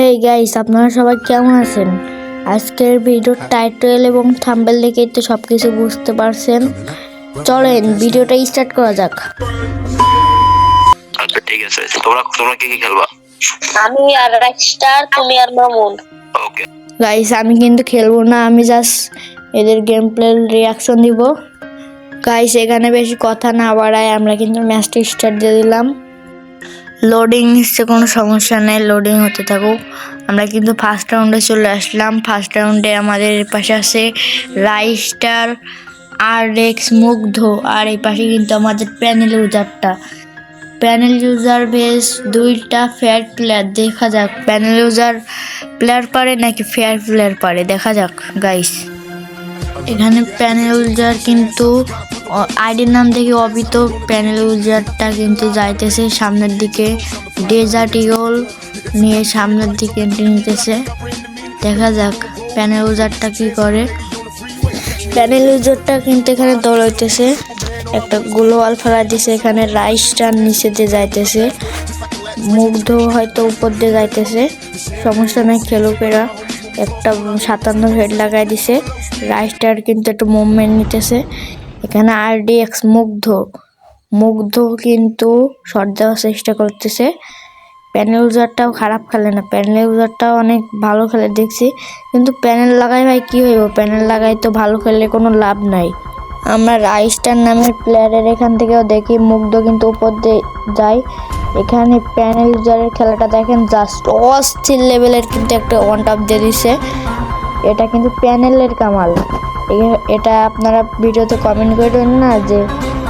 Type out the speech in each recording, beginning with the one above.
এই গাইস আপনারা সবাই কেমন আছেন? আজকের ভিডিওর টাইটেল এবং থাম্বেল দেখেই তো সব কিছু বুঝতে পারছেন। চলেন ভিডিওটা স্টার্ট করা যাক। আচ্ছা ঠিক আছে। তোমরা তোমরা কি কি খেলবা? আমি আর রকস্টার তুমি আর মামুন। ওকে গাইস আমি কিন্তু খেলব না আমি জাস্ট এদের গেম প্লে রিয়াকশন দিব। গাইস এখানে বেশি কথা না বাড়ায় আমরা কিন্তু ম্যাচটা স্টার্ট দিয়ে দিলাম। লোডিং নিচ্ছে, কোনো সমস্যা নেই লোডিং হতে থাকুক। আমরা কিন্তু ফার্স্ট রাউন্ডে চলে আসলাম। ফার্স্ট রাউন্ডে আমাদের পাশে আছে রাইস্টার আর এক্স মুগ্ধ আর এই পাশে কিন্তু আমাদের প্যানেল ইউজারটা প্যানেল ইউজার বেস দুইটা ফেয়ার প্লেয়ার দেখা যাক। প্যানেল ইউজার প্লেয়ার পারে নাকি ফেয়ার প্লেয়ার পারে? দেখা যাক গাইস এখানে প্যানেল ইউজার কিন্তু আইডির নাম দেখে অবিত প্যানেল ইউজারটা কিন্তু যাইতেছে সামনের দিকে। ডেজার্ট ইগল নিয়ে সামনের দিকে এন্ট্রি নিতেছে। দেখা যাক প্যানেল ইউজারটা কি করে। প্যানেল ইউজারটা কিন্তু এখানে দৌড়াইতেছে একটা গ্লোয়াল ফেলা দিছে, এখানে রাইসটার নিচে দিয়ে যাইতেছে। মুগ্ধ হয়তো উপর দিয়ে যাইতেছে। সমস্যা নাই খেলুকেরা একটা সাতান্ন হেড লাগাই দিছে। রাইসটার কিন্তু একটু মুভমেন্ট নিতেছে। এখানে আরডিএক্স মুগ্ধ। মুগ্ধ কিন্তু শট দেওয়ার চেষ্টা করতেছে। প্যানেল ইউজারটাও খারাপ খেলে না। প্যানেল ইউজারটাও অনেক ভালো খেলে, দেখছি। কিন্তু প্যানেল লাগাই ভাই কী হইব? প্যানেল লাগাই তো ভালো খেললে কোনো লাভ নাই। আমরা রাইস্টার নামের প্লেয়ারের এখান থেকেও দেখি, মুগ্ধ কিন্তু উপর দিয়ে যায়। এখানে প্যানেল ইউজারের খেলাটা দেখেন জাস্ট অস্থির লেভেলের কিন্তু একটা ওয়ান টাপ দিয়ে দিছে। এটা কিন্তু প্যানেলের কামাল। এটা আপনারা ভিডিওতে কমেন্ট করবেন না যে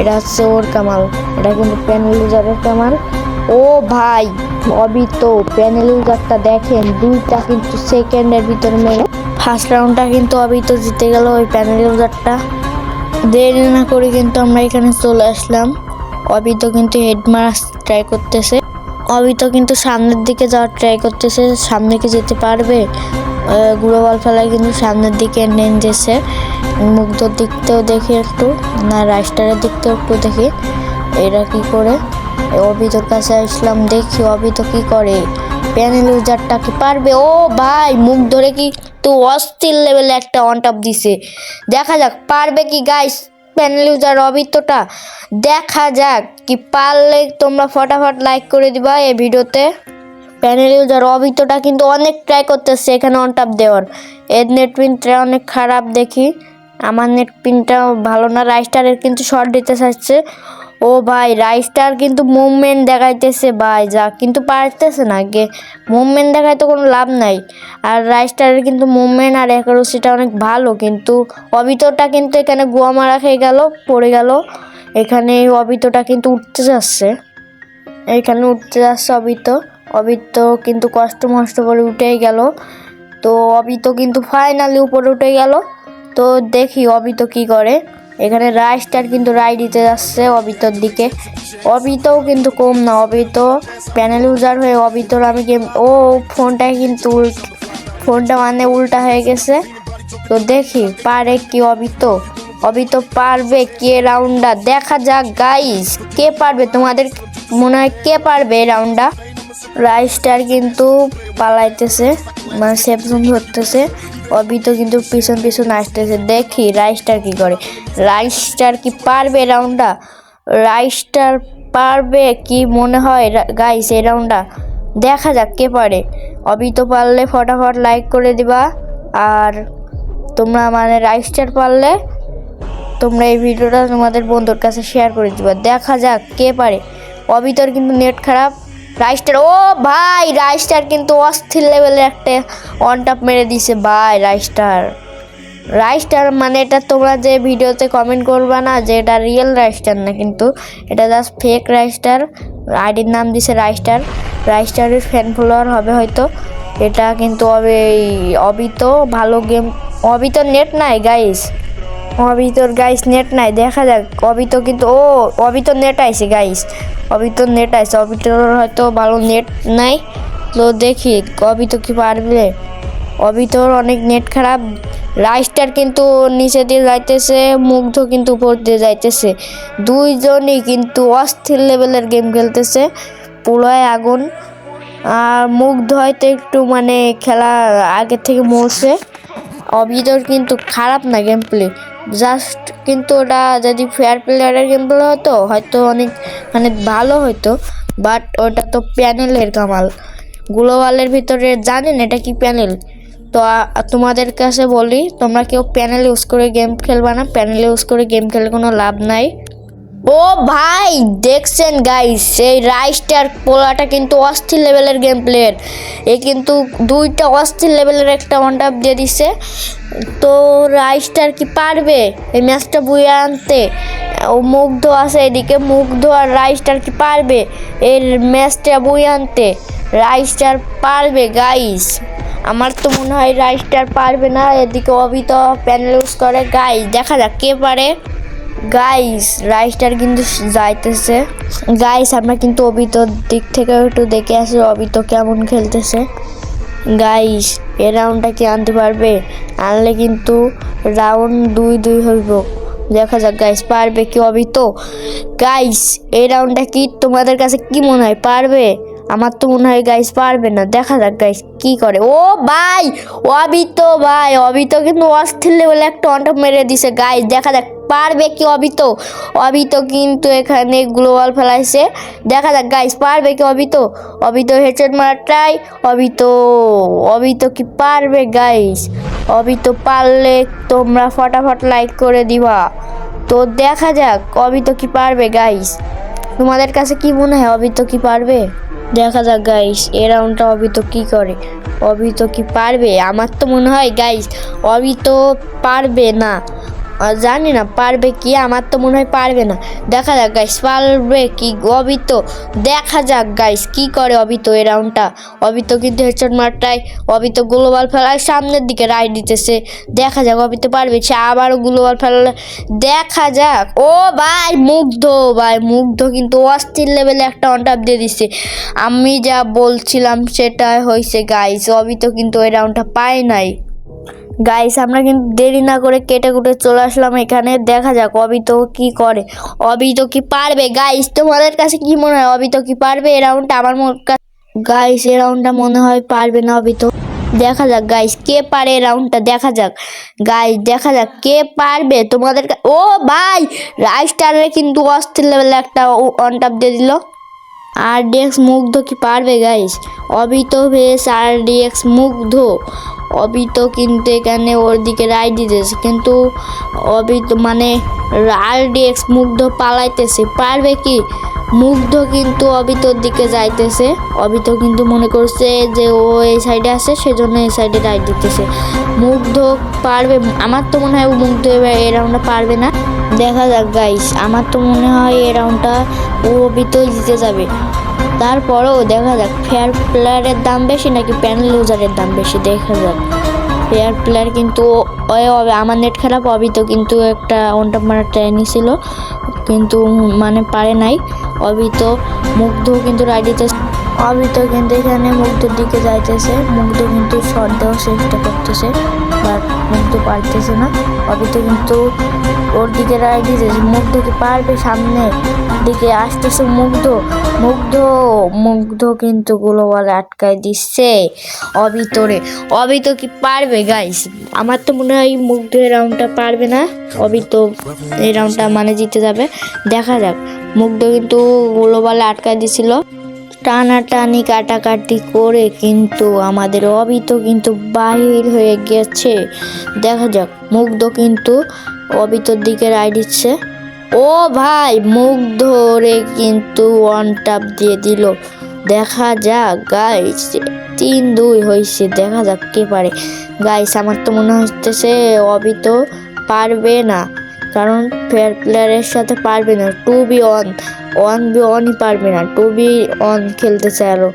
এটা হচ্ছে ওর কামাল। এটা কিন্তু প্যানেল ইউজারের কামাল। ও ভাই, অবিত প্যানেল ইউজারটা দেখেন, দুইটা কিন্তু সেকেন্ডের ভিতরে মেরে। ফার্স্ট রাউন্ডটা কিন্তু অবিত জিতে গেল ওই প্যানেল ইউজারটা দেরি না করে কিন্তু আমরা এখানে চলে আসলাম। অবিত কিন্তু হেড মারা ট্রাই করতেছে। অবিত কিন্তু সামনের দিকে যাওয়ার ট্রাই করতেছে, সামনে কি যেতে পারবে? গুঁড়ো বল ফেলায় কিন্তু সামনের দিকে নেঞ্জেছে মুগ্ধর দিকতেও দেখি একটু, না, রাইস্টারের দিকতেও একটু দেখি। এরা কি করে? অবিতর কাছে আসলাম, দেখি অবিত কি করে। প্যানেল ইউজারটা কি পারবে? ও ভাই, মুখ ধরে কি তো অস্থির লেভেলে একটা অন টপ দিছে। দেখা যাক, পারবে কি গাইস প্যানেল ইউজার অবিত্তটা দেখা যাক কি পারলে তোমরা ফটাফট লাইক করে দিবা এই ভিডিওতে। প্যানেল ইউজার কিন্তু অনেক ট্রাই করতেছে এখানে অন টপ দেওয়ার। এর নেট প্রিন্টটা অনেক খারাপ দেখি। আমার নেট প্রিন্টটাও ভালো না রাইস্টারের কিন্তু শর্ট দিতে চাচ্ছে ও ভাই রাইস্টার কিন্তু মুভমেন্ট দেখাইতেছে ভাই, যা কিন্তু পারতেছে না গে মুভমেন্ট দেখায় তো কোনো লাভ নাই। আর রাইস্টারের কিন্তু মুভমেন্ট আর অ্যাকুরেসিটা অনেক ভালো, কিন্তু অবিতটা কিন্তু এখানে গোয়া মারা খেয়ে গেল, পড়ে গেল। এখানে অবিতটা কিন্তু উঠতে যাচ্ছে। এখানে উঠতে যাচ্ছে অবিত। অবিত কিন্তু কষ্ট মষ্ট করে উঠেই গেল। তো অবিত কিন্তু ফাইনালি উপরে উঠে গেল। তো দেখি অবিত কি করে। এখানে রাইস্টার কিন্তু রাই দিতে যাচ্ছে অবিতর দিকে। অবিতও কিন্তু কম না, অবিত প্যানেল ইউজার হয়ে অবিতর আমি গেম, ও ফোনটা কিন্তু ফোনটা মানে উল্টা হয়ে গেছে। তো দেখি, পারে কি অবিত? অবিত পারবে কে রাউন্ডটা দেখা যাক গাইস কে পারবে? তোমাদের মনে হয় কে পারবে এই রাউন্ডটা রাইসটার কিন্তু পালাইতেছে মানে সেপসন ধরতেছে। অবিত কিন্তু পিছন পিছন আসতেছে। দেখি রাইস্টার কি করে। রাইস্টার কি পারবে রাউন্ডটা রাইস্টার পারবে কি মনে হয়? গাইস এই রাউন্ডটা দেখা যাক কে পারে। অবিত পারলে ফটাফট লাইক করে দিবা। আর তোমরা মানে রাইস্টার পারলে তোমরা এই ভিডিওটা তোমাদের বন্ধুর কাছে শেয়ার করে দিবা। দেখা যাক কে পারে। অবিতর কিন্তু নেট খারাপ। রাইস্টার, ও ভাই, রাইস্টার কিন্তু অস্থির লেভেলের একটা অন টপ মেরে দিছে, ভাই, রাইস্টার। রাইস্টার মানে এটা তোমরা যে ভিডিওতে কমেন্ট করবা না যে এটা রিয়েল রাইস্টার না কিন্তু এটা জাস্ট ফেক রাইস্টার। আইডির নাম দিছে রাইস্টার। রাইস্টারের ফ্যান ফলোয়ার হবে হয়তো। এটা কিন্তু অবে অবিত ভালো গেম অবিত নেট নাই গাইস অবিতর গাইস নেট নাই, দেখা যাক। অবিত কিন্তু, ও অবিত নেট আইছে গাইস অবিতর নেট আইছে অবিতর হয়তো ভালো নেট নাই। তো দেখি অবিত কি পারবে? অবিতর অনেক নেট খারাপ। রাইস্টার কিন্তু নিচে দিয়ে যাইতেছে, মুগ্ধ কিন্তু উপর দিয়ে যাইতেছে। দুইজনই কিন্তু অস্থির লেভেলের গেম খেলতেছে পুরোয় আগুন। আর মুগ্ধ হয়তো একটু মানে খেলা আগের থেকে মরছে। অবিদর কিন্তু খারাপ না গেম প্লে জাস্ট কিন্তু ওটা যদি ফেয়ার প্লেয়ারের গেম প্লে হতো, হয়তো অনেক মানে ভালো হতো বাট ওটা তো প্যানেলের কামাল। গ্লোবালের ভিতরে জানেন এটা কি প্যানেল তো তোমাদের কাছে বলি, তোমরা কেউ প্যানেল ইউজ করে গেম খেলবা না প্যানেল ইউজ করে গেম খেলে কোনো লাভ নাই। ও ভাই, দেখছেন গাইস সেই রাইস্টার পোলাটা কিন্তু অস্থির লেভেলের গেম প্লেয়ার এ কিন্তু দুইটা অস্থির লেভেলের একটা ওয়ান টাপ দিয়ে দিছে। তো রাইস্টার কি পারবে এই ম্যাচটা বুয়ে আনতে? ও মুগ্ধ আছে এদিকে, মুগ্ধ আর রাইস্টার কি পারবে এর ম্যাচটা বুয়ে আনতে? রাইস্টার পারবে গাইস আমার তো মনে হয় রাইস্টার পারবে না, এদিকে অবিত প্যানেল ইউজ করে। গাইস দেখা যাক কে পারে। গাইস রাইস্টার কিন্তু যাইতেছে। গাইস আমরা কিন্তু অবিতর দিক থেকে একটু দেখে আসি অবিত কেমন খেলতেছে। গাইস এ রাউন্ডটা কি আনতে পারবে? আনলে কিন্তু রাউন্ড দুই দুই হইব। দেখা যাক গাইস পারবে কি অবিত গাইস এই রাউন্ডটা কি তোমাদের কাছে কি মনে হয়? পারবে? আমার তো মনে হয় গাইস পারবে না। দেখা যাক গাইস কি করে? ও ভাই অবিত ভাই অবিত কিন্তু অস্থির লেভেলে একটা অন্টপ মেরে দিছে। গাইস দেখা যাক পারবে কি অবিত? অবিত কিন্তু এখানে গ্লোবাল ফেলাইছে। দেখা যাক গাইস পারবে কি অবিত? অবিত হেডশট মারা ট্রাই অবিত। অবিত কি পারবে গাইস অবিত পারলে তোমরা ফটাফট লাইক করে দিবা। তো দেখা যাক, অবিত কি পারবে গাইস তোমাদের কাছে কি মনে হয় অবিত কি পারবে? দেখা যাক গাইস এ রাউন্ডটা অবিত কি করে? অবিত কি পারবে? আমার তো মনে হয় গাইস অবিত পারবে না। জানি না, পারবে কি? আমার তো মনে হয় পারবে না। দেখা যাক গাইস পারবে কি? অবিত, দেখা যাক গাইস কি করে অবিত এই রাউন্ডটা অবিত কিন্তু হেডশট মারটাই অবিত গ্লোবাল ফেলায় সামনের দিকে রাইড দিতেছে। দেখা যাক, অবিত পারবে সে আবারও গ্লোবাল ফেলালে। দেখা যাক। ও ভাই, মুগ্ধ ভাই, মুগ্ধ কিন্তু অস্থির লেভেলে একটা অনটাপ দিয়ে দিচ্ছে আমি যা বলছিলাম সেটা হয়েছে গাইস অবিত কিন্তু ওই রাউন্ডটা পায় নাই। গাইস আমরা কিন্তু দেরি না করে কেটে কুটে চলে আসলাম এখানে। দেখা যাক অবি তো কি করে। অবি তো কি পারবে? গাইস তোমাদের কাছে কি মনে হয়? অবি তো কি পারবে? এ রাউন্ডটা আমার মনে গাইস এ রাউন্ডটা মনে হয় পারবে না অবি তো দেখা যাক গাইস কে পারে এই রাউন্ডটা দেখা যাক। গাইস দেখা যাক, কে পারবে? তোমাদের ও ভাই রাইস্টারে কিন্তু অস্থির লেভেলে একটা অন টাপ দিয়ে দিল। আর ডিএক্স মুগ্ধ কি পারবে গাইস অবিত ভেস আর ডিএক্স মুগ্ধ। অবিত কিন্তু এখানে ওর দিকে রায় দিতেছে, কিন্তু অবিত মানে আর ডিএক্স মুগ্ধ পালাইতেছে। পারবে কি? মুগ্ধ কিন্তু অবিতর দিকে যাইতেছে। অবিত কিন্তু মনে করছে যে ও এই সাইডে আছে, সেজন্য এই সাইডে রাইড দিতেছে। মুগ্ধ পারবে, আমার তো মনে হয় মুগ্ধ এবার এই রাউন্ডটা পারবে না। দেখা যাক গাইস আমার তো মনে হয় এই রাউন্ডটা অবিতই জিতে যাবে। তারপরেও দেখা যাক ফেয়ার প্লেয়ারের দাম বেশি নাকি প্যানেল ইউজারের দাম বেশি? দেখা যাক। ফেয়ার প্লেয়ার কিন্তু হবে, আমার নেট খারাপ অবি তো, কিন্তু একটা ওনটা মারা ট্রেনই ছিল কিন্তু মানে পারে নাই। অবিত মুগ্ধ কিন্তু রাইডিতে অবিত কিন্তু এখানে মুগ্ধের দিকে যাইতেছে। মুগ্ধ কিন্তু দেওয়ার চেষ্টা করতেছে, বাট মুগ্ধ পারতেছে না। অবিত কিন্তু ওর দিকে রাইড দিতেছে মুগ্ধ কি পারবে সামনে দিকে আসতেছে মুগ্ধ। মুগ্ধ মুগ্ধ কিন্তু গ্লোবাল আটকায় দিচ্ছে অবিতরে। অবিত কি পারবে গাইস আমার তো মনে হয় মুগ্ধ এই রাউন্ডটা পারবে না। অবিত এই রাউন্ডটা মানে জিতে যাবে। দেখা যাক। মুগ্ধ কিন্তু গ্লোবালে আটকায় দিছিল। টানাটানি কাটাকাটি করে কিন্তু আমাদের অবিত কিন্তু বাহির হয়ে গেছে। দেখা যাক, মুগ্ধ কিন্তু অবিতর দিকে রায় দিচ্ছে। ও ভাই, মুখ ধরে কিন্তু ওয়ান টাপ দিয়ে দিল। দেখা যাক গাইস তিন, দুই হয়েছে, দেখা যাক কে পারে। গাইস আমার তো মনে হচ্ছে অবিত পারবে না। কারণ ফেয়ার প্লেয়ারের সাথে পারবে না। Two B on one B অনই পারবে না। টু বি অন খেলতে চায় আরও।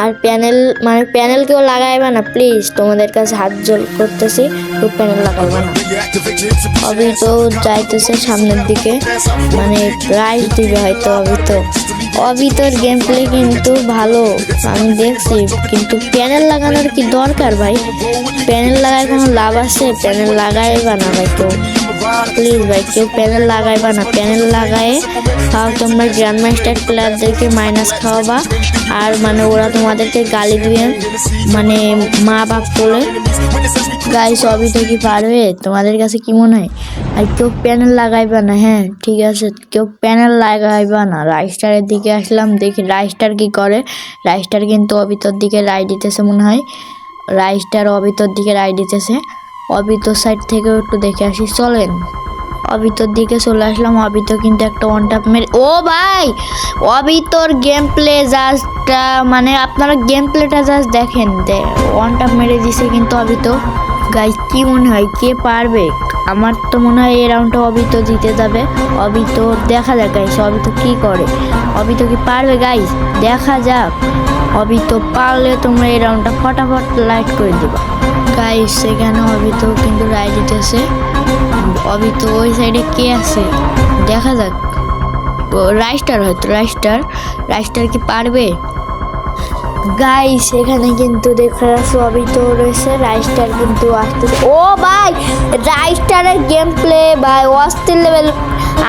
আর প্যানেল মানে প্যানেল কেউ লাগাইবে না প্লিজ তোমাদের কাছে হাত জল করতেছি, তো প্যানেল লাগাইবে না। অবি তো যাইতেছে সামনের দিকে। মানে প্রাইজ দিবে হয়তো অবি তো অবি তোর গেম প্লে কিন্তু ভালো। আমি দেখছি, কিন্তু প্যানেল লাগানোর কি দরকার ভাই? প্যানেল লাগায় কোনো লাভ আছে? প্যানেল লাগাইবা না ভাই কেউ প্লিজ ভাই, কেউ প্যানেল লাগাইবা না। প্যানেল লাগায়ে তাও তোমরা গ্র্যান্ড মাস্টার প্লেয়ারদেরকে মাইনাস খাওয়াবা। আর মানে ওরা তোমাদেরকে গালি দিয়ে মানে মা বাপ বলে গাই সবই তো কি পারবে তোমাদের কাছে কি মনে হয়? আর কেউ প্যানেল লাগাইবা না হ্যাঁ ঠিক আছে। কেউ প্যানেল লাগাইবা না। রাইস্টারের দিকে আসলাম, দেখি রাইস্টার কি করে। রাইস্টার কিন্তু অবিতর দিকে রায় দিতেছে মনে হয়। রাইস্টার অবিতর দিকে রায় দিতেছে। অবিতর সাইড থেকেও একটু দেখে আসি, চলেন। অবিতর দিকে চলে আসলাম, অবিত কিন্তু একটা ওয়ান টাপ মেরে, ও ভাই! অবিতর গেম প্লে জাস্টটা মানে আপনারা গেম প্লেটা জাস্ট দেখেন ওয়ান টাপ মেরে দিছে কিন্তু অবিত। গাইজ কি মনে হয়, কে পারবে? আমার তো মনে হয় এই রাউন্ডটা অবিত জিতে যাবে। অবিত, দেখা যাক গাইস অবিত কি করে? অবিত কি পারবে গাইস দেখা যাক। অবিত পারলে তোমরা এই রাউন্ডটা ফটাফট লাইট করে দিবা। গাইস সেখানে অবিত কিন্তু রায় দিতেছে। অবিত ওই সাইডে কে আছে? দেখা যাক। রাইস্টার হয়তো, রাইস্টার। রাইস্টার কি পারবে? গাইস এখানে কিন্তু দেখা যাচ্ছে অবিত রয়েছে, রাইস্টার কিন্তু আসতেছে। ও ভাই, রাইস্টারের গেম প্লে ভাই, অস্থির লেভেল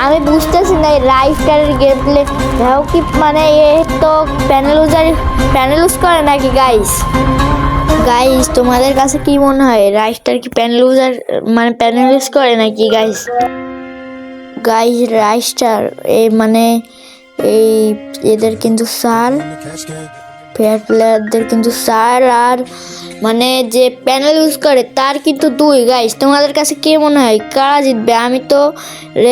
আমি বুঝতেছি না এই রাইস্টারের গেম প্লে দেখো কি মানে এ তো প্যানেল ইউজার প্যানেল ইউজ করে নাকি গাইস গাইস তোমাদের কাছে কি মনে হয়? রাইস্টার কি প্যান লুজার মানে প্যানেল ইউজ করে নাকি গাইস গাইস রাইস্টার এই মানে এই এদের কিন্তু সার ফেয়ার প্লেয়ারদের কিন্তু সার আর মানে যে প্যানেল ইউজ করে, তার কিন্তু দুই। গাইস তোমাদের কাছে কে মনে হয়? কারা জিতবে? আমি তো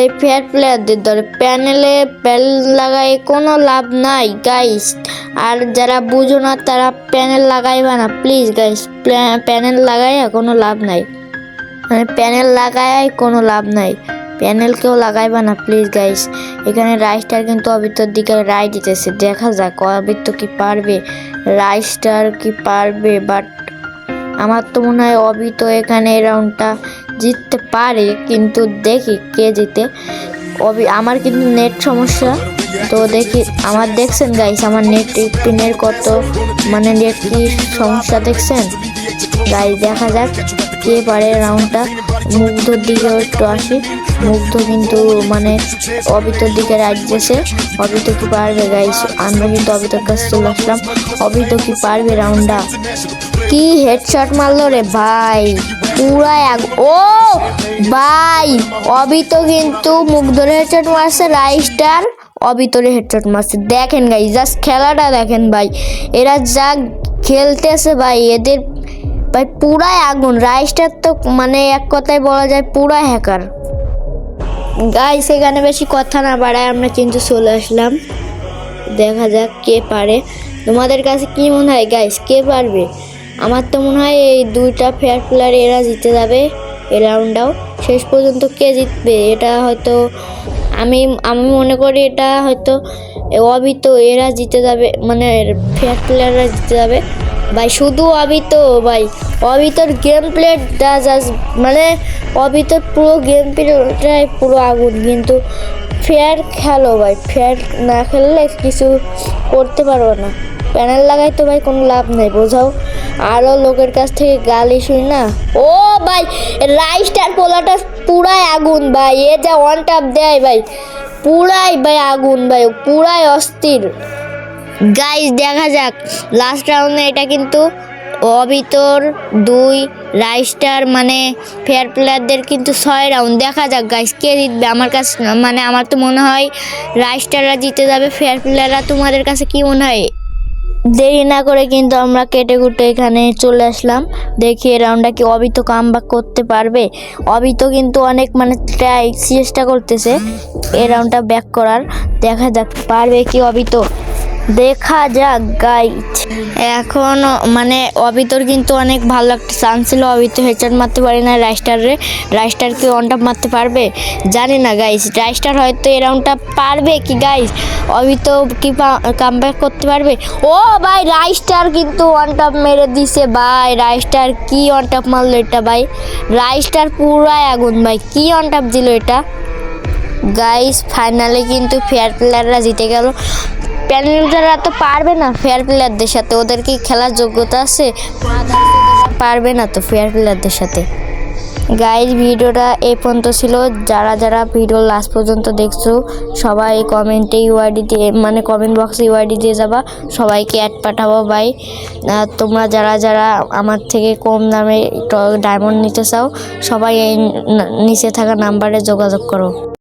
এই ফেয়ার প্লেয়ারদের ধরে প্যানেলে প্যানেল লাগায় কোনো লাভ নাই গাইস আর যারা বুঝো না, তারা প্যানেল লাগাইবা না। প্লিজ গাইস প্যানেল লাগাইয়া কোনো লাভ নাই। মানে প্যানেল লাগায় কোনো লাভ নাই। প্যানেল কেউ লাগাইবা না প্লিজ গাইস এখানে রাইসটার কিন্তু অবিতর দিকে রাই দিতেছে, দেখা যাক অবিত্ত কি পারবে। রাইসটার কি পারবে বাট আমার তো মনে হয় অবিত এখানে রাউন্ডটা জিততে পারে, কিন্তু দেখি কে জিতে। অবি আমার কিন্তু নেট সমস্যা। তো দেখি, আমার দেখছেন গাইস আমার নেট পিনের কত মানে নেট কি সমস্যা দেখছেন? গাইস দেখা যাক কে পারে রাউন্ডটা মুগ্ধর দিকে একটু আসি। মুগ্ধ কিন্তু মানে অবিতর দিকে রাজ্যেছে অবিত কি পারবে গাইস আমরা কিন্তু অবিতর কাছে চলে আসলাম। অবিত কি পারবে রাউন্ডটা কি হেডশট মারলো রে ভাই? পুরা এক ও ভাই অবিত কিন্তু মুগ্ধরে হেডশট মারছে রাইস্টার অবিতরে হেডশট মারছে। দেখেন গাই জাস্ট খেলাটা দেখেন ভাই। এরা যা খেলতেছে ভাই, এদের ভাই পুরাই আগুন। রাইস্টার তো মানে এক কথায় বলা যায় পুরা হ্যাকার গাই সেখানে বেশি কথা না বাড়ায়, আমরা কিন্তু চলে আসলাম। দেখা যাক কে পারে। তোমাদের কাছে কি মনে হয়? গাইস কে পারবে? আমার তো মনে হয় এই দুইটা ফেয়ার প্লেয়ার এরা জিতে যাবে। এ রাউন্ডটাও শেষ পর্যন্ত কে জিতবে? এটা হয়তো আমি আমি মনে করি এটা হয়তো অবিত, এরা জিতে যাবে মানে ফেয়ার প্লেয়াররা জিতে যাবে। ভাই, শুধু অবিত ভাই, অবিতর গেম জাস্ট মানে অবিতর পুরো গেম প্লেটাই পুরো আগুন, কিন্তু ফেয়ার খেলো ভাই ফেয়ার না খেললে কিছু করতে পারব না। প্যানেল লাগাই তো ভাই, কোনো লাভ নেই, বোঝাও। আরও লোকের কাছ থেকে গালি শুই না? ও ভাই রাইস্টার পোলাটা পুরাই আগুন ভাই, এ যা ওয়ান টাপ দেয় ভাই। পুরাই ভাই আগুন ভাই, পুরাই অস্থির। গাইজ দেখা যাক লাস্ট রাউন্ডে এটা কিন্তু অবিতর দুই রাইস্টার মানে ফেয়ার প্লেয়ারদের কিন্তু ছয় রাউন্ড দেখা যাক গাইস কে জিতবে আমার কাছে মানে আমার তো মনে হয় রাইস্টাররা জিতে যাবে ফেয়ার প্লেয়াররা তোমাদের কাছে কি মনে হয়? দেরি না করে কিন্তু আমরা কেটে কুটে এখানে চলে আসলাম। দেখি এ রাউন্ডটা কি অবিত কামব্যাক করতে পারবে। অবিত কিন্তু অনেক মানে ট্রাই চেষ্টা করতেছে এ রাউন্ডটা ব্যাক করার। দেখা যাক, পারবে কি অবিত। দেখা যাক গাইড এখন মানে অবিতর কিন্তু অনেক ভালো একটা চান্স ছিল। অবিত হেডশট মারতে পারে না রাইস্টারে রাইস্টারকে অনটাপ মারতে পারবে? জানি না গাইস রাইস্টার হয়তো এই রাউন্ডটা পারবে কি গাইস অবিত কি কামব্যাক করতে পারবে? ও, ভাই রাইস্টার কিন্তু অনটাপ মেরে দিছে, ভাই। রাইস্টার কি অনটাপ মারলো এটা, ভাই? রাইস্টার পুরাই আগুন, ভাই। কি অনটাপ দিল এটা? গাইস ফাইনালে কিন্তু ফেয়ার প্লেয়াররা জিতে গেল। প্যানেলরা তো পারবে না ফেয়ার প্লেয়ারদের সাথে। ওদের কি খেলার যোগ্যতা আছে? পারবে না তো ফেয়ার প্লেয়ারদের সাথে। গাইজ ভিডিওটা এই পর্যন্ত ছিল। যারা যারা ভিডিও লাস্ট পর্যন্ত দেখছ সবাই কমেন্টে ইউআইডি দিয়ে মানে কমেন্ট বক্সে ইউআইডি দিয়ে যাবা। সবাইকে অ্যাড পাঠাবো আহ, তোমরা যারা যারা আমার থেকে কম দামে ডায়মন্ড নিতে চাও সবাই এই নিচে থাকা নাম্বারে যোগাযোগ করো।